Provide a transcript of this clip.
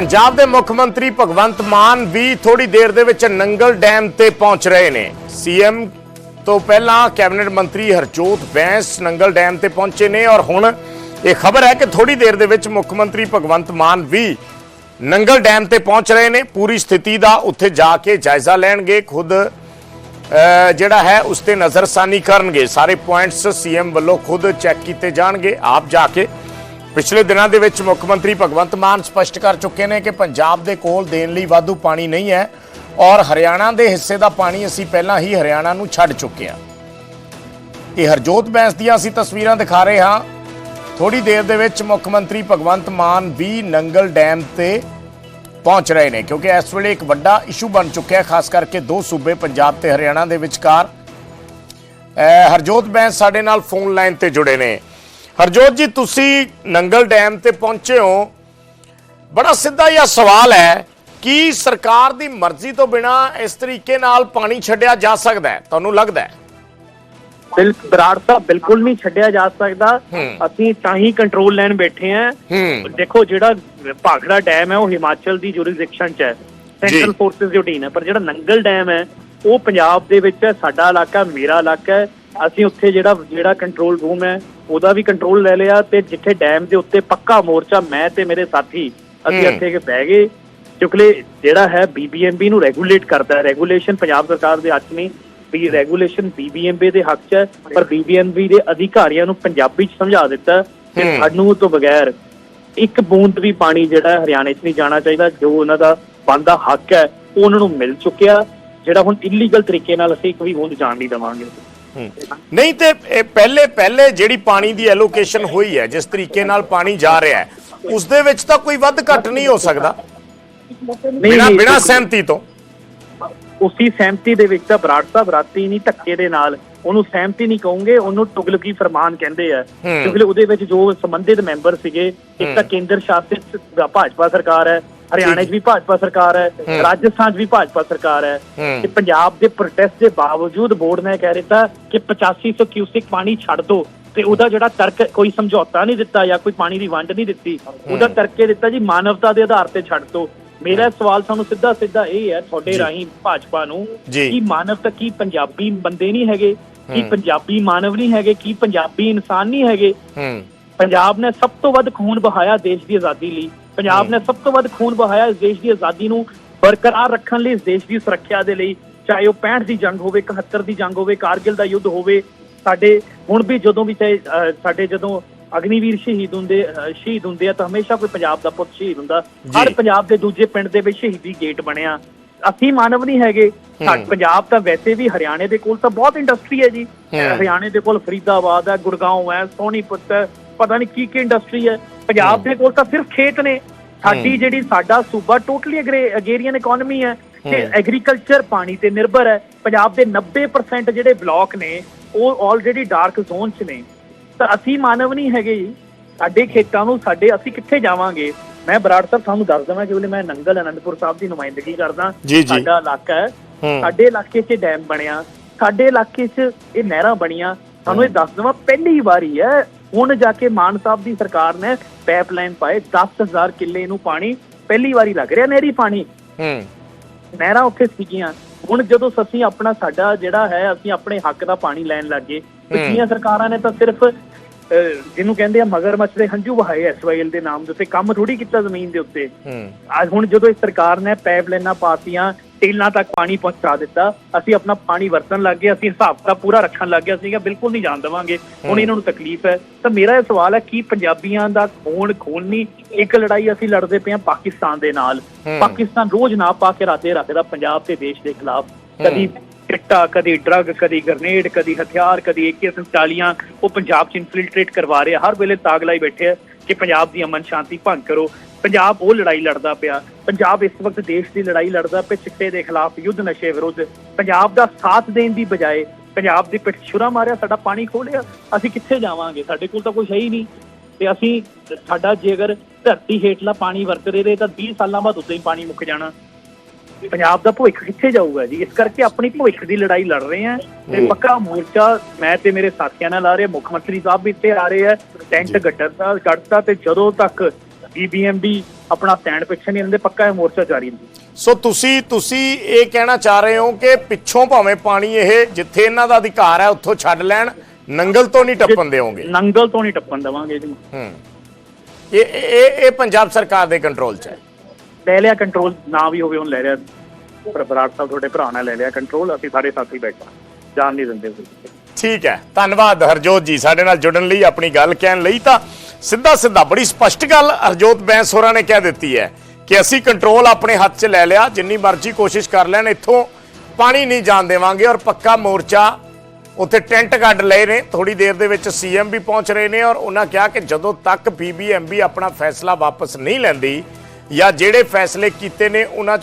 ਪੰਜਾਬ ਦੇ ਮੁੱਖ ਮੰਤਰੀ ਭਗਵੰਤ ਮਾਨ ਵੀ ਥੋੜੀ ਦੇਰ ਦੇ ਵਿੱਚ ਨੰਗਲ ਡੈਮ ਤੇ ਪਹੁੰਚ ਰਹੇ ਨੇ। ਸੀਐਮ ਤੋਂ ਪਹਿਲਾਂ ਕੈਬਨਿਟ ਮੰਤਰੀ ਹਰਜੋਤ ਬੈਂਸ ਨੰਗਲ ਡੈਮ ਤੇ ਪਹੁੰਚੇ ਨੇ ਔਰ ਹੁਣ ਇਹ ਖਬਰ ਹੈ ਕਿ ਥੋੜੀ ਦੇਰ ਦੇ ਵਿੱਚ ਮੁੱਖ ਮੰਤਰੀ ਭਗਵੰਤ ਮਾਨ ਵੀ ਨੰਗਲ ਡੈਮ ਤੇ ਪਹੁੰਚ ਰਹੇ ਨੇ। ਪੂਰੀ ਸਥਿਤੀ ਦਾ ਉੱਥੇ ਜਾ ਕੇ ਜਾਇਜ਼ਾ ਲੈਣਗੇ। ਖੁਦ ਜਿਹੜਾ ਹੈ ਉਸ ਤੇ ਨਜ਼ਰਸਾਨੀ ਕਰਨਗੇ। ਸਾਰੇ ਪੁਆਇੰਟਸ ਸੀਐਮ ਵੱਲੋਂ ਖੁਦ ਚੈੱਕ ਕੀਤੇ ਜਾਣਗੇ। ਆਪ ਜਾ ਕੇ ਪਿਛਲੇ ਦਿਨਾਂ ਦੇ ਵਿੱਚ ਮੁੱਖ ਮੰਤਰੀ ਭਗਵੰਤ ਮਾਨ ਸਪਸ਼ਟ ਕਰ ਚੁੱਕੇ ਨੇ ਕਿ ਪੰਜਾਬ ਦੇ ਕੋਲ ਦੇਣ ਲਈ ਵਾਧੂ ਪਾਣੀ ਨਹੀਂ ਹੈ ਔਰ ਹਰਿਆਣਾ ਦੇ ਹਿੱਸੇ ਦਾ ਪਾਣੀ ਅਸੀਂ ਪਹਿਲਾਂ ਹੀ ਹਰਿਆਣਾ ਨੂੰ ਛੱਡ ਚੁੱਕੇ ਹਾਂ। ਇਹ ਹਰਜੋਤ ਬੈਂਸ ਦੀਆਂ ਅਸੀਂ ਤਸਵੀਰਾਂ ਦਿਖਾ ਰਹੇ ਹਾਂ। ਥੋੜੀ ਦੇਰ ਦੇ ਵਿੱਚ ਮੁੱਖ ਮੰਤਰੀ ਭਗਵੰਤ ਮਾਨ ਵੀ ਨੰਗਲ ਡੈਮ ਤੇ ਪਹੁੰਚ ਰਹੇ ਨੇ, ਕਿਉਂਕਿ ਇਸ ਵੇਲੇ ਇੱਕ ਵੱਡਾ ਇਸ਼ੂ ਬਣ ਚੁੱਕਿਆ ਹੈ, ਖਾਸ ਕਰਕੇ ਦੋ ਸੂਬੇ, ਪੰਜਾਬ ਤੇ ਹਰਿਆਣਾ ਦੇ ਵਿਚਕਾਰ। ਹਰਜੋਤ ਬੈਂਸ ਸਾਡੇ ਨਾਲ ਫੋਨ ਲਾਈਨ ਤੇ ਜੁੜੇ ਨੇ। ਹਰਜੋਤ ਜੀ ਤੁਸੀਂ ਨੰਗਲ ਡੈਮ ਤੇ ਪਹੁੰਚੇ ਹੋ। ਬੜਾ ਸਿੱਧਾ ਜਿਹਾ ਸਵਾਲ ਹੈ ਕੀ ਸਰਕਾਰ ਦੀ ਮਰਜ਼ੀ ਤੋਂ ਬਿਨਾ ਇਸ ਤਰੀਕੇ ਨਾਲ ਪਾਣੀ ਛੱਡਿਆ ਜਾ ਸਕਦਾ ਹੈ। ਤੁਹਾਨੂੰ ਲੱਗਦਾ ਹੈ? ਬਿਲ ਬਰਾੜ ਸਾਹਿਬ ਬਿਲਕੁਲ ਨਹੀਂ ਛੱਡਿਆ ਜਾ ਸਕਦਾ। ਅਸੀਂ ਤਾਂ ਹੀ ਕੰਟਰੋਲ ਲੈਣ ਬੈਠੇ ਆਂ ਦੇਖੋ ਜਿਹੜਾ ਭਾਖੜਾ ਡੈਮ ਹੈ ਉਹ ਹਿਮਾਚਲ ਦੀ ਜੁਰਿਸਡਿਕਸ਼ਨ ਚ ਹੈ। ਸੈਂਟਰਲ। ਫੋਰਸਸ ਦੀ ਅਧੀਨ ਹੈ। ਪਰ ਜਿਹੜਾ ਨੰਗਲ ਡੈਮ ਹੈ ਉਹ ਪੰਜਾਬ ਦੇ ਵਿੱਚ ਹੈ ਸਾਡਾ ਇਲਾਕਾ ਮੇਰਾ ਇਲਾਕਾ ਹੈ। ਅਸੀਂ ਉੱਥੇ ਜਿਹੜਾ ਜਿਹੜਾ ਕੰਟਰੋਲ ਰੂਮ ਹੈ ਉਹਦਾ ਵੀ ਕੰਟਰੋਲ ਲੈ ਲਿਆ ਤੇ ਜਿੱਥੇ ਡੈਮ ਦੇ ਉੱਤੇ ਪੱਕਾ ਮੋਰਚਾ ਮੈਂ ਤੇ ਮੇਰੇ ਸਾਥੀ ਅਸੀਂ। ਇੱਥੇ ਕੇ ਬਹਿ ਗਏ ਕਿਉਂਕਿ ਜਿਹੜਾ ਹੈ ਬੀਬੀਐਮਬੀ ਨੂੰ ਰੈਗੂਲੇਟ ਕਰਦਾ ਹੈ ਰੈਗੂਲੇਸ਼ਨ ਪੰਜਾਬ ਸਰਕਾਰ ਦੇ ਹੱਥ ਨਹੀਂ ਵੀ ਰੈਗੂਲੇਸ਼ਨ ਬੀਬੀਐਮਬੀ ਦੇ ਹੱਥ 'ਚ ਹੈ ਪਰ ਬੀਬੀਐਮਬੀ ਦੇ ਅਧਿਕਾਰੀਆਂ ਨੂੰ ਪੰਜਾਬੀ 'ਚ ਸਮਝਾ ਦਿੱਤਾ ਕਿ। ਸਾਨੂੰ ਤੋਂ ਬਗੈਰ ਇੱਕ ਬੂੰਦ ਵੀ ਪਾਣੀ ਜਿਹੜਾ ਹਰਿਆਣੇ 'ਚ ਨਹੀਂ ਜਾਣਾ ਚਾਹੀਦਾ ਜੋ ਉਹਨਾਂ ਦਾ ਬੰਦਾ ਹੱਕ ਹੈ ਉਹ ਉਹਨਾਂ ਨੂੰ ਮਿਲ ਚੁੱਕਿਆ ਜਿਹੜਾ ਹੁਣ ਇਲੀਗਲ ਤਰੀਕੇ ਨਾਲ ਅਸੀਂ ਇੱਕ ਵੀ ਬੂੰਦ ਜਾਣ ਨਹੀਂ ਦੇਵਾਂਗੇ। ਨਹੀਂ ਤੇ ਇਹ ਪਹਿਲੇ ਪਹਿਲੇ ਜਿਹੜੀ ਪਾਣੀ ਦੀ ਐਲੋਕੇਸ਼ਨ ਹੋਈ ਹੈ ਜਿਸ ਤਰੀਕੇ ਨਾਲ ਪਾਣੀ ਜਾ ਰਿਹਾ ਹੈ ਉਸ ਦੇ ਵਿੱਚ ਤਾਂ ਕੋਈ ਵੱਧ ਘੱਟ ਨਹੀਂ ਹੋ ਸਕਦਾ? ਬਿਨਾ ਬਿਨਾ ਸਹਿਮਤੀ ਤੋਂ? ਉਸੀ ਸਹਿਮਤੀ ਦੇ ਵਿੱਚ ਤਾਂ ਬਰਾੜ ਸਾਹਿਬ ਰਾਤੀ ਨਹੀਂ ਧੱਕੇ ਦੇ ਨਾਲ ਉਹਨੂੰ ਸਹਿਮਤੀ ਨਹੀਂ ਕਹੋਗੇ ਉਹਨੂੰ ਤੁਗਲਕੀ ਫਰਮਾਨ ਕਹਿੰਦੇ ਆ। ਕਿਉਂਕਿ ਉਹਦੇ ਵਿੱਚ ਜੋ ਸੰਬੰਧਿਤ ਮੈਂਬਰ ਸੀਗੇ ਇੱਕ ਤਾਂ ਕੇਂਦਰ ਸ਼ਾਸਿਤ ਭਾਜਪਾ ਸਰਕਾਰ ਹੈ ਹਰਿਆਣਾ 'ਚ ਵੀ ਭਾਜਪਾ ਸਰਕਾਰ ਹੈ ਰਾਜਸਥਾਨ 'ਚ ਵੀ ਭਾਜਪਾ ਸਰਕਾਰ ਹੈ। ਤੇ ਪੰਜਾਬ ਦੇ ਪ੍ਰੋਟੈਸਟ ਦੇ ਬਾਵਜੂਦ ਬੋਰਡ ਨੇ ਕਹਿ ਦਿੱਤਾ ਕਿ 8500 ਕਿਊਸਿਕ ਪਾਣੀ ਛੱਡ ਦਿਓ ਤੇ ਉਹਦਾ ਜਿਹੜਾ ਤਰਕ ਕੋਈ ਸਮਝੌਤਾ ਨਹੀਂ ਦਿੱਤਾ ਜਾਂ ਕੋਈ ਪਾਣੀ ਦੀ ਵੰਡ ਨਹੀਂ ਦਿੱਤੀ ਉਹਦਾ ਤਰਕ ਇਹ ਦਿੱਤਾ ਜੀ ਮਾਨਵਤਾ ਦੇ ਆਧਾਰ ਤੇ ਛੱਡ ਦਿਓ ਮੇਰਾ ਸਵਾਲ ਤੁਹਾਨੂੰ ਸਿੱਧਾ ਸਿੱਧਾ ਇਹ ਹੈ ਤੁਹਾਡੇ। ਰਾਹੀਂ ਭਾਜਪਾ ਨੂੰ। ਕਿ ਮਾਨਵਤਾ ਕੀ ਪੰਜਾਬੀ ਬੰਦੇ ਨਹੀਂ ਹੈਗੇ ਕੀ ਪੰਜਾਬੀ ਮਾਨਵ ਨਹੀਂ ਹੈਗੇ ਕੀ ਪੰਜਾਬੀ ਇਨਸਾਨ ਨਹੀਂ ਹੈਗੇ? ਪੰਜਾਬ ਨੇ ਸਭ ਤੋਂ ਵੱਧ ਖੂਨ ਬਹਾਇਆ ਦੇਸ਼ ਦੀ ਆਜ਼ਾਦੀ ਲਈ। ਪੰਜਾਬ ਨੇ ਸਭ ਤੋਂ ਵੱਧ ਖੂਨ ਬਹਾਇਆ ਇਸ ਦੇਸ਼ ਦੀ ਆਜ਼ਾਦੀ ਨੂੰ ਬਰਕਰਾਰ ਰੱਖਣ ਲਈ ਇਸ ਦੇਸ਼ ਦੀ ਸੁਰੱਖਿਆ ਦੇ ਲਈ ਚਾਹੇ ਉਹ 65 ਦੀ ਜੰਗ ਹੋਵੇ 71 ਦੀ ਜੰਗ ਹੋਵੇ ਕਾਰਗਿਲ ਦਾ ਯੁੱਧ ਹੋਵੇ ਸਾਡੇ ਹੁਣ ਵੀ ਜਦੋਂ ਵੀ ਚਾਹੇ ਸਾਡੇ ਜਦੋਂ ਅਗਨੀਵੀਰ ਸ਼ਹੀਦ ਹੁੰਦੇ ਸ਼ਹੀਦ ਹੁੰਦੇ ਆ ਤਾਂ ਹਮੇਸ਼ਾ ਕੋਈ ਪੰਜਾਬ ਦਾ ਪੁੱਤ ਸ਼ਹੀਦ ਹੁੰਦਾ। ਹਰ। ਪੰਜਾਬ ਦੇ ਦੂਜੇ ਪਿੰਡ ਦੇ ਵਿੱਚ ਸ਼ਹੀਦੀ ਗੇਟ ਬਣਿਆ। ਅਸੀਂ ਮਾਨਵ ਨਹੀਂ ਹੈਗੇ। ਸਾਡੇ ਪੰਜਾਬ ਤਾਂ ਵੈਸੇ ਵੀ ਹਰਿਆਣੇ ਦੇ ਕੋਲ ਤਾਂ ਬਹੁਤ ਇੰਡਸਟਰੀ ਹੈ ਜੀ। ਹਰਿਆਣੇ ਦੇ ਕੋਲ ਫਰੀਦਾਬਾਦ ਹੈ ਗੁੜਗਾਉਂ ਹੈ ਸੋਨੀਪਤ ਹੈ ਪਤਾ ਨਹੀਂ ਕੀ ਕੀ ਇੰਡਸਟਰੀ ਹੈ। ਪੰਜਾਬ ਦੇ ਕੋਲ ਤਾਂ ਸਿਰਫ ਖੇਤ ਨੇ। ਸਾਡੀ ਜਿਹੜੀ ਸਾਡਾ ਸੂਬਾ ਟੋਟਲੀ ਅਗੇਰੀਅਨ ਇਕਨੋਮੀ ਹੈ ਤੇ। ਐਗਰੀਕਲਚਰ ਪਾਣੀ ਤੇ ਨਿਰਭਰ ਹੈ। ਪੰਜਾਬ ਦੇ 90% ਜਿਹੜੇ ਬਲਾਕ ਨੇ ਉਹ ਆਲਰੇਡੀ ਡਾਰਕ ਜ਼ੋਨ 'ਚ ਨੇ। ਤਾਂ ਅਸੀਂ ਮਾਨਵ ਨਹੀਂ ਹੈਗੇ ਜੀ। ਸਾਡੇ ਖੇਤਾਂ ਨੂੰ ਸਾਡੇ ਅਸੀਂ ਕਿੱਥੇ ਜਾਵਾਂਗੇ? ਮੈਂ ਬਰਾੜ ਸਾਹਿਬ ਤੁਹਾਨੂੰ ਦੱਸ ਦਵਾਂ ਕਿ ਵੇਲੇ ਮੈਂ ਨੰਗਲ ਅਨੰਦਪੁਰ ਸਾਹਿਬ ਦੀ ਨੁਮਾਇੰਦਗੀ ਕਰਦਾ। ਸਾਡਾ ਇਲਾਕਾ ਹੈ। ਸਾਡੇ ਇਲਾਕੇ 'ਚ ਡੈਮ ਬਣਿਆ। ਸਾਡੇ ਇਲਾਕੇ 'ਚ ਇਹ ਨਹਿਰਾਂ ਬਣੀਆਂ। ਸਾਨੂੰ ਇਹ ਦੱਸ ਦਵਾਂ ਪਹਿਲੀ ਵਾਰੀ ਹੈ ਹੁਣ ਜਾ ਕੇ ਮਾਨ ਸਾਹਿਬ ਦੀ ਸਰਕਾਰ ਨੇ ਪਾਈਪਲਾਈਨ ਪਾਏ 10000 ਕਿੱਲੇ ਨੂੰ ਪਾਣੀ ਪਹਿਲੀ ਵਾਰੀ ਲੱਗ ਰਿਹਾ ਨਹਿਰੀ ਪਾਣੀ। ਹੂੰ। ਨਹਿਰਾਂ ਉੱਥੇ ਸੀਗੀਆਂ। ਹੁਣ ਜਦੋਂ ਅਸੀਂ ਆਪਣਾ ਸਾਡਾ ਜਿਹੜਾ ਹੈ ਅਸੀਂ ਆਪਣੇ ਹੱਕ ਦਾ ਪਾਣੀ ਲੈਣ ਲੱਗੇ ਪਿਛਲੀਆਂ ਸਰਕਾਰਾਂ ਨੇ ਤਾਂ ਸਿਰਫ ਜਿਹਨੂੰ ਕਹਿੰਦੇ ਆ ਮਗਰਮੱਛ ਦੇ ਹੰਝੂ ਵਹਾਏ ਐਸਵਾਈਐਲ ਦੇ ਨਾਮ ਦੇ ਉੱਤੇ ਕੰਮ ਥੋੜੀ ਕੀਤਾ ਜ਼ਮੀਨ ਦੇ ਉੱਤੇ। ਹੂੰ। ਅੱਜ ਹੁਣ ਜਦੋਂ ਇਸ ਸਰਕਾਰ ਨੇ ਪਾਈਪਲਾਈਨਾਂ ਪਾਤੀਆਂ ਟੇਲਾਂ ਤੱਕ ਪਾਣੀ ਪਹੁੰਚਾ ਦਿੱਤਾ। ਅਸੀਂ ਆਪਣਾ ਪਾਣੀ ਵਰਤਣ ਲੱਗ ਗਏ ਅਸੀਂ ਹਿਸਾਬ ਦਾ ਪੂਰਾ ਰੱਖਣ ਲੱਗ ਗਏ ਅਸੀਂ ਕਿਹਾ ਬਿਲਕੁਲ ਨਹੀਂ ਜਾਣ ਦੇਵਾਂਗੇ। ਹੁਣ ਇਹਨਾਂ ਨੂੰ ਤਕਲੀਫ ਹੈ। ਤਾਂ ਮੇਰਾ ਇਹ ਸਵਾਲ ਹੈ ਕੀ ਪੰਜਾਬੀਆਂ ਦਾ ਖੂਨ ਖੂਨ ਇੱਕ ਲੜਾਈ ਅਸੀਂ ਲੜਦੇ ਪਏ ਹਾਂ ਪਾਕਿਸਤਾਨ ਦੇ ਨਾਲ। ਪਾਕਿਸਤਾਨ ਰੋਜ਼ ਨਾ ਪਾ ਕੇ ਰਾਤੇ ਰੱਖਦਾ ਪੰਜਾਬ ਤੇ ਦੇਸ਼ ਦੇ ਖਿਲਾਫ। ਕਦੀ ਚਿੱਟਾ ਕਦੀ ਡਰੱਗ ਕਦੀ ਗ੍ਰਨੇਡ ਕਦੀ ਹਥਿਆਰ ਕਦੀ AK47 ਉਹ ਪੰਜਾਬ 'ਚ ਇਨਫਿਲਟ੍ਰੇਟ ਕਰਵਾ ਰਿਹਾ। ਹਰ ਵੇਲੇ ਤਾਗ ਲਾਈ ਬੈਠੇ ਆ ਕਿ ਪੰਜਾਬ ਦੀ ਅਮਨ ਸ਼ਾਂਤੀ ਭੰਗ ਕਰੋ। ਪੰਜਾਬ ਉਹ ਲੜਾਈ ਲੜਦਾ ਪਿਆ। ਪੰਜਾਬ ਇਸ ਵਕਤ ਦੇਸ਼ ਦੀ ਲੜਾਈ ਲੜਦਾ ਪਿਆ ਚਿੱਟੇ ਦੇ ਖਿਲਾਫ ਯੁੱਧ ਨਸ਼ੇ ਵਿਰੁੱਧ। ਪੰਜਾਬ ਦਾ ਸਾਥ ਦੇਣ ਦੀ ਬਜਾਏ ਪੰਜਾਬ ਦੀ ਪਿੱਠ ਛੁਰਾ ਮਾਰਿਆ ਸਾਡਾ ਪਾਣੀ ਖੋਲਿਆ। ਅਸੀਂ ਕਿੱਥੇ ਜਾਵਾਂਗੇ? ਸਾਡੇ ਕੋਲ ਤਾਂ ਕੁਝ ਹੈ ਹੀ ਨਹੀਂ। ਤੇ ਅਸੀਂ ਸਾਡਾ ਜੇ ਅਗਰ ਧਰਤੀ ਹੇਠਲਾ ਪਾਣੀ ਵਰਤਦੇ ਰਹੇ ਤਾਂ 20 ਸਾਲਾਂ ਬਾਅਦ ਉਦੋਂ ਹੀ ਪਾਣੀ ਮੁੱਕ ਜਾਣਾ। ਪੰਜਾਬ ਦਾ ਭਵਿੱਖ ਕਿੱਥੇ ਜਾਊਗਾ ਜੀ? ਇਸ ਕਰਕੇ ਆਪਣੀ ਭਵਿੱਖ ਦੀ ਲੜਾਈ ਲੜ ਰਹੇ ਆ ਤੇ ਪੱਕਾ ਮੋਰਚਾ ਮੈਂ ਤੇ ਮੇਰੇ ਸਾਥੀਆਂ ਨਾਲ ਆ ਰਹੇ ਮੁੱਖ ਮੰਤਰੀ ਸਾਹਿਬ ਵੀ ਇੱਥੇ ਆ ਰਹੇ ਆ। ਟੈਂਟ ਗੱਡਰ ਦਾ ਗੱਡਤਾ ਤੇ ਜਦੋਂ ਤੱਕ ਬੀਬੀਐਮਬੀ ਆਪਣਾ ਸਟੈਂਡ ਪਿੱਛੇ ਨਹੀਂ ਰਹਿੰਦੇ ਪੱਕਾ ਇਹ ਮੋਰਚਾ ਜਾਰੀ ਹੈ ਸੋ ਤੁਸੀਂ ਤੁਸੀਂ ਇਹ ਕਹਿਣਾ ਚਾਹ ਰਹੇ ਹੋ ਕਿ ਪਿੱਛੋਂ ਭਾਵੇਂ ਪਾਣੀ ਇਹ ਜਿੱਥੇ ਇਹਨਾਂ ਦਾ ਅਧਿਕਾਰ ਹੈ ਉੱਥੋਂ ਛੱਡ ਲੈਣ ਨੰਗਲ ਤੋਂ ਨਹੀਂ ਟੱਪਣ ਦੇਵੋਗੇ? ਨੰਗਲ ਤੋਂ ਨਹੀਂ ਟੱਪਣ ਦੇਵਾਂਗੇ ਜੀ। ਹੂੰ। ਇਹ ਇਹ ਇਹ ਪੰਜਾਬ ਸਰਕਾਰ ਦੇ ਕੰਟਰੋਲ 'ਚ ਹੈ। ਲੈ ਲਿਆ ਕੰਟਰੋਲ ਨਾ ਵੀ ਹੋਵੇ ਹੁਣ ਲੈ ਲਿਆ। ਪਰ ਬਰਾੜ ਸਾਹਿਬ ਤੁਹਾਡੇ ਭਰਾ ਨੇ ਲੈ ਲਿਆ ਕੰਟਰੋਲ ਅਸੀਂ ਸਾਰੇ ਸਾਥੀ ਬੈਠਾ ਜਾਣ ਨਹੀਂ ਦਿੰਦੇ। ਠੀਕ ਹੈ। ਧੰਨਵਾਦ ਹਰਜੋਤ ਜੀ ਸਾਡੇ ਨਾਲ ਜੁੜਨ ਲਈ ਆਪਣੀ ਗੱਲ ਕਹਿਣ ਲਈ ਤਾਂ ਸਿੱਧਾ ਸਿੱਧਾ ਬੜੀ ਸਪਸ਼ਟ ਗੱਲ ਹਰਜੋਤ ਬੈਂਸ ਹੋਰਾਂ ਨੇ ਕਹਿ ਦਿੱਤੀ ਹੈ ਕਿ ਅਸੀਂ ਕੰਟਰੋਲ ਆਪਣੇ ਹੱਥ 'ਚ ਲੈ ਲਿਆ, ਜਿੰਨੀ ਮਰਜ਼ੀ ਕੋਸ਼ਿਸ਼ ਕਰ ਲੈਣ, ਇੱਥੋਂ ਪਾਣੀ ਨਹੀਂ ਜਾਣ ਦੇਵਾਂਗੇ ਔਰ ਪੱਕਾ ਮੋਰਚਾ ਉੱਥੇ ਟੈਂਟ ਕੱਢ ਲਏ ਨੇ ਥੋੜੀ ਦੇਰ ਦੇ ਵਿੱਚ ਸੀਐਮ ਵੀ ਪਹੁੰਚ ਰਹੇ ਨੇ ਔਰ ਉਹਨਾਂ ਕਿਹਾ ਕਿ ਜਦੋਂ ਤੱਕ ਬੀਬੀਐਮਬੀ ਆਪਣਾ ਫੈਸਲਾ ਵਾਪਸ ਨਹੀਂ ਲੈਂਦੀ ਜਾਂ ਜਿਹੜੇ ਫੈਸਲੇ ਕੀਤੇ ਨੇ ਉਹਨਾਂ 'ਚ